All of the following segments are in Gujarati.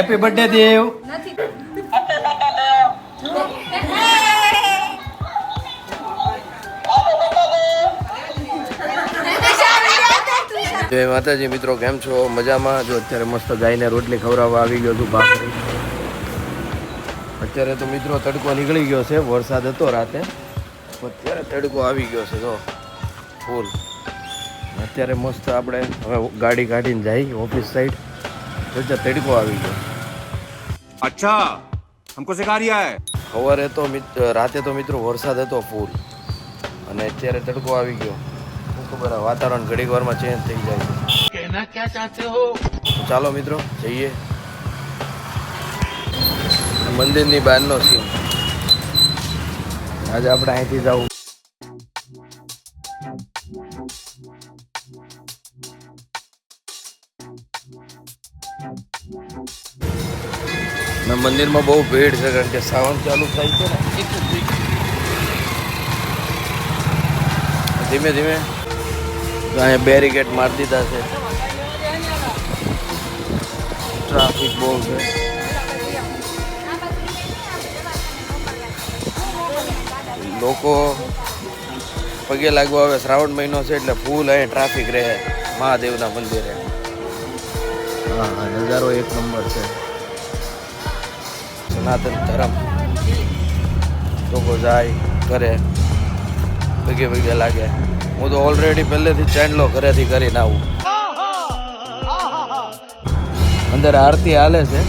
હેપી બર્થડે દેવ જય માતાજી મિત્રો કેમ છો? મજામાં? જો અત્યારે મસ્ત ગાયને રોટલી ખવડાવવા આવી ગયો છું ભાખરી. અત્યારે તો મિત્રો તડકો નીકળી ગયો છે વરસાદ હતો રાતે. અત્યારે તડકો આવી ગયો છે જો. ફૂલ. અત્યારે મસ્ત આપણે હવે ગાડી કાઢીને જઈ ઓફિસ સાઈડ. તડકો આવી ગયો. અચ્છા હમકો સિખા રહ્યા હે ખબર તો રાતે તો મિત્રો વરસાદ હતો ફૂલ અને અત્યારે તડકો આવી ગયો. શું ખબર વાતાવરણ ઘડીક વારમાં ચેન્જ થઈ જાય. છે એના ક્યાં હો ચાલો મિત્રો જઈએ. મંદિરની બહારનો સીન આજે આપણે અહીંથી જવું Thank. ને મંદિરમાં બહુ ભીડ છે કારણ કે શ્રાવણ ચાલુ થાય છે ને. ધીમે ધીમે અહીંયા બેરીકેડ મારી દીધા છે. ટ્રાફિક બહુ છે. લોકો પગે લાગવા આવે, શ્રાવણ મહિનો છે એટલે ફૂલ અહીં ટ્રાફિક રહે મહાદેવના મંદિરે. હા, નજારો એક નંબર છે. સનાતન ધર્મ. લોકો જાય કરે ભેગે ભેગે લાગે. હું તો ઓલરેડી પહેલેથી ચાંદલો ઘરેથી કરીને આવું. અંદર આરતી હાલે છે.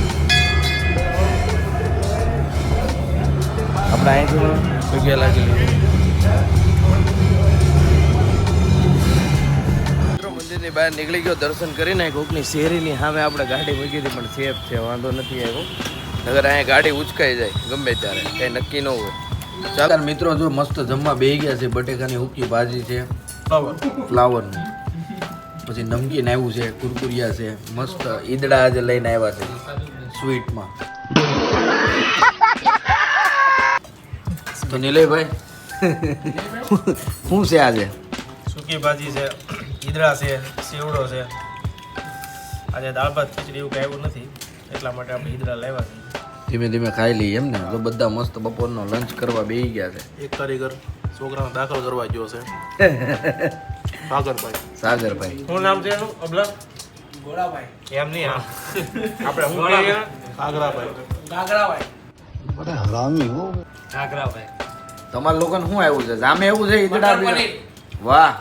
આપણે અહીંથી ભેગે લાગી લીધું મંદિરની બહાર નીકળી ગયો, દર્શન કરીને કોકની શેરીની સામે આપણે ગાડી મૂકી હતી, પણ સેફ છે, વાંધો નથી આવ્યો. નગર અહીંયા ગાડી ઉચકાઈ જાય ગમે ત્યારે. કઈ નક્કી ન હોય. ચાલો. મિત્રો જો મસ્ત જમવા બેહી ગયા છે બટેકાની હુકી ભાજી છે. ફ્લાવરની. પછી નમકીન આવ્યું છે કુરકુરિયા છે. મસ્ત ઈદડા આજે લઈને આવ્યા છે સ્વીટમાં. તો નિલયભાઈ શું છે આજે? સૂકી ભાજી છે ઈદડા છે સેવડો છે. આજે દાળ ભાત ખીચડી એવું કાંઈ આવ્યું નથી. એટલા માટે આપણે ઈદડા લાવ્યા છે. ધીમે ધીમે ખાઈ લઈએ એમ ને તો બધા મસ્ત બપોરનો લંચ કરવા બેસી ગયા છે. એક કારીગર છોકરાને દાખલ કરવા ગયો છે. સાગરભાઈ. સાગરભાઈ. શું નામ છે એનું? અબલા? ગોળાભાઈ. એમ નહીં આપણે શું કહીએ ઘાઘરાભાઈ તમારા લોકોને શું આવ્યું છે? જામે એવું છે ઈદડા બી? વાહ.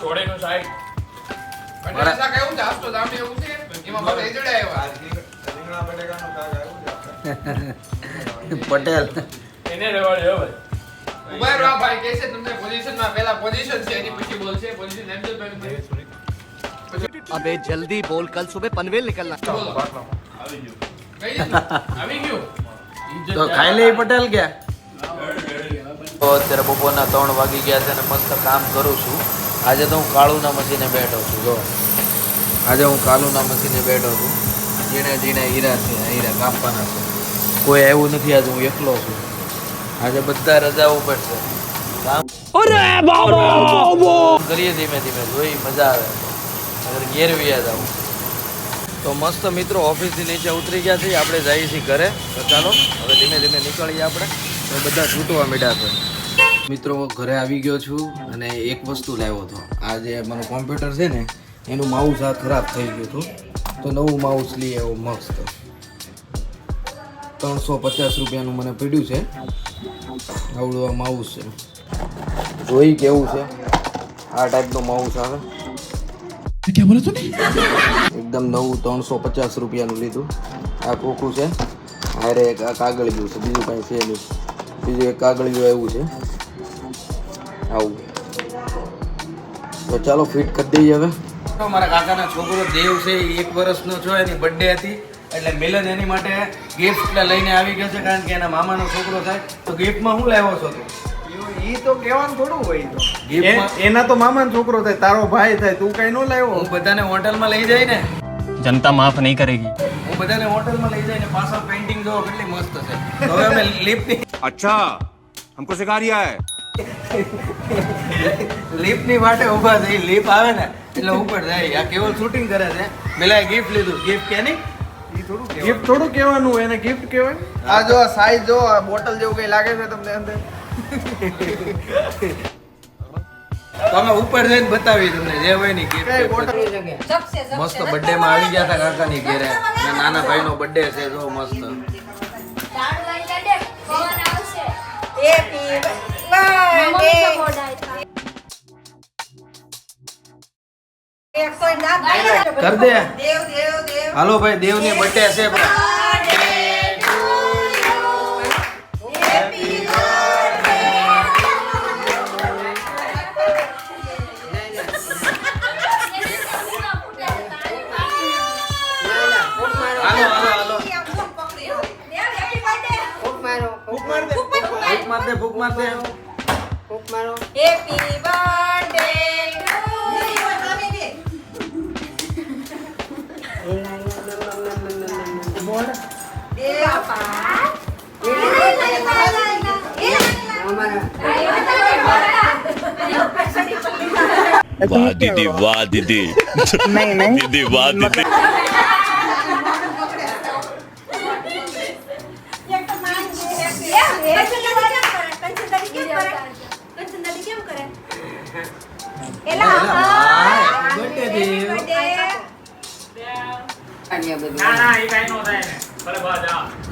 ચોળીનું સાઈડ મારા- પટેલ. એને રેવાડ્યો ભાઈ. અબે જલ્દી બોલ કલ સુબે પનવેલ નીકળના તો ખાઈ લે પટેલ કે? તો અત્યારે બપોરના ત્રણ વાગી ગયા છે અને મસ્ત કામ કરું છું. આજે તો હું કાળુના મશીને બેઠો છું જો. આજે હું કાળુના મશીને બેઠો છું. ઝીણા ઝીણા હીરા છે હીરા કાપવાના છું. કોઈ આવ્યું નથી આજે હું એકલો છું. આજે બધા રજા ઉપર છે. કરીએ ધીમે ધીમે જોઈ મજા આવે. અગર ઘેર વ્યા જાવ તો મસ્ત મિત્રો ઓફિસથી નીચે ઉતરી ગયા છીએ. આપણે જઈએ છીએ ઘરે. તો ચાલો હવે ધીમે ધીમે નીકળીએ આપણે. તો બધા છૂટવા મીડ્યા છે. મિત્રો ઘરે આવી ગયો છું અને એક વસ્તુ લાવ્યો હતો. આ જે મારું કોમ્પ્યુટર છે ને એનું માઉસ આ ખરાબ થઈ ગયું હતું. તો નવું માઉસ લઈએ એવું મસ્ત. ત્રણસો પચાસ રૂપિયાનું મને પડ્યું છે. આવડું આ માઉસ છે. જોઈ કેવું છે? આ ટાઈપનું માઉસ આવે. એકદમ નવું ત્રણસો પચાસ રૂપિયાનું લીધું. આ ખોખું છે? હારે એક આ કાગળિયું છે બીજું કાંઈ છે નહીં. બીજું એક કાગળિયું આવ્યું છે. આવું. તો ચાલો ફિટ કરી દઈએ હવે. મારા કાકાના છોકરો દેવ છે એ એક વર્ષનો છો એની બર્થડે હતી. એટલે મિલન એની માટે ગિફ્ટ લઈને આવી ગયો છે કારણ કે એના મામાનો છોકરો થાય તો ગિફ્ટમાં શું લાવ્યો છો તું ઈ તો કહેવાનું થોડું હોય તો ગિફ્ટમાં એ- એના તો મામાનો છોકરો થાય તારો ભાઈ થાય તું કઈ નો લાવ્યો હું બધાને હોટલમાં લઈ જાય ને जनता माफ नहीं करेगी હું બધાને હોટલમાં લઈ જઈને પાછળ પેઇન્ટિંગ જોવો કેટલી મસ્ત છે તો હવે અમે લિફ્ટની अच्छा हमको सिखा रिया है લિફ્ટની વાટે ઊભા થઈ લિફ્ટ આવે ને એટલે ઉપર જાય આ કેવલ શૂટિંગ કરે છે પેલા ગિફ્ટ લીધું ગિફ્ટ કેની ઈ થોડું ગિફ્ટ થોડું કહેવાનું. એને ગિફ્ટ કહેવાય? આ જો સાઈઝ જો બોટલ જેવું કઈ લાગે છે તમને અંદર? તમે ઉપર જઈને બતાવી તમને જે હોયની ગિફ્ટ મસ્ત બર્થડે માં આવી ગયા હતા કાકાની ઘેરે. નાના નાના ભાઈનો બર્થડે છે જો મસ્ત. કર દે. હાલો ભાઈ દેવની બર્થડે છે હાલો હાલો હાલો. ફૂક માર દે ફૂક માર દે. હેપી બર્થડે વાહ દીદી વાહ દીદી નહીં નહીં દીદી વાહ દીદી ના ના એ નો થાય ને ભલે ભલે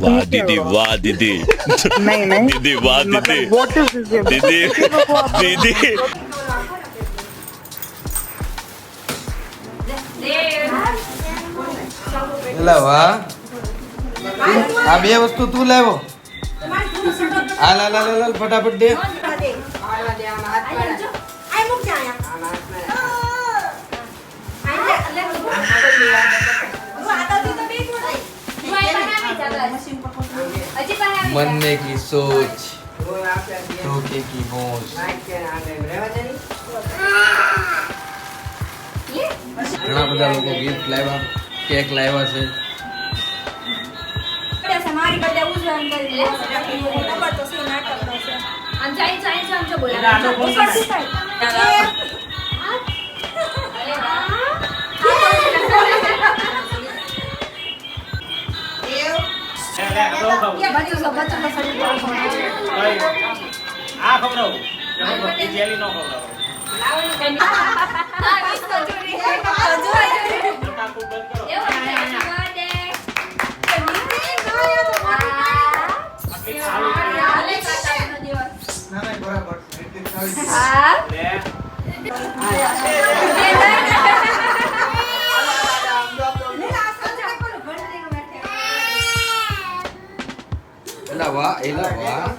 वाह दीदी वाह दीदी दीदी वाह दीदी दीदी दीदी એલા વાહ આ બે વસ્તુ તું લાવ્યો હાલ હાલ હાલ હાલ ફટાફટ દે मन મનને કી સોચ. ધોકે કી મોજ. ઘણા બધા લોકો ગિફ્ટ લાવ્યા કેક લાવ્યા છે. આમ જાય જાય આમ જો બોલા લે, લે, આ તો ખાવું. બચ્ચું સો બચ્ચું સો સડી ભાઈ, આ ખવડાવું. એ જેલી નો ખવડાવું. હા એલા વાહ એલા વાહ.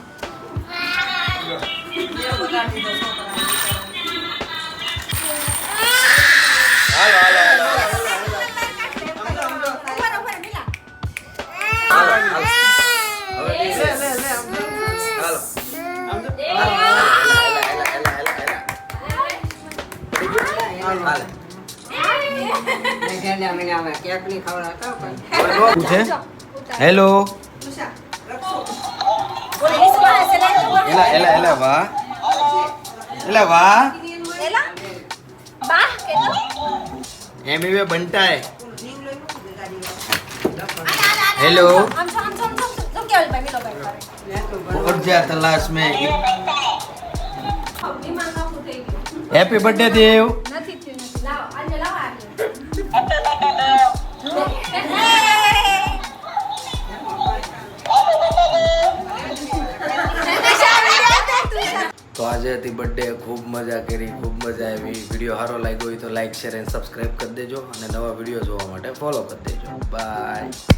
હાલો. ఎలా ఎలా ఎలా వా ఎలా వా ఏమివే బంటాయ్ हेलो हम हम हम तुम क्या बोल भाई लो भाई उठ जा तलाश में हैप्पी बर्थडे देव હતી બર્થડે ખૂબ મજા કરી, ખૂબ મજા આવી. વીડિયો સારો લાગ્યો હોય તો લાઇક શેર એન્ડ સબસ્ક્રાઈબ કરી દેજો અને નવા વીડિયો જોવા માટે ફોલો કરી દેજો. બાય